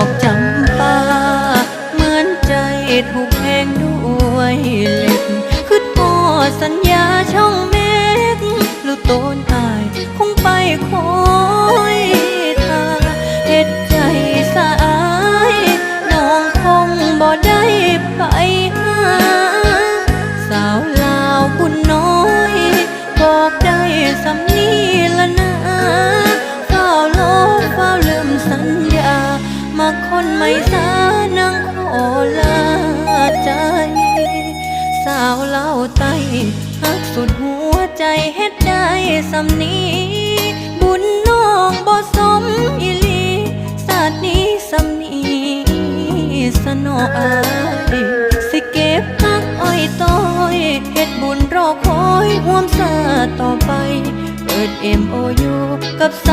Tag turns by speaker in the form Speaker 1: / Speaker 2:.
Speaker 1: อกจำปาเหมือนใจถูกแทงด้วยเหล็กคือพอสัญญาช่องเมฆลูกโตนอายคงไปคอ ไม่สานังขอลาใจ สาวเล่าไตหักสุดหัวใจเฮ็ดได้สำนีบุญน้องบ่สมอีลีสาดนี้สำนีสนออายสิเก็บหักอ้อยต้อยเฮ็ดบุญรอคอยห่วมสาต่อไป เปิดเอ็มโอยูกับส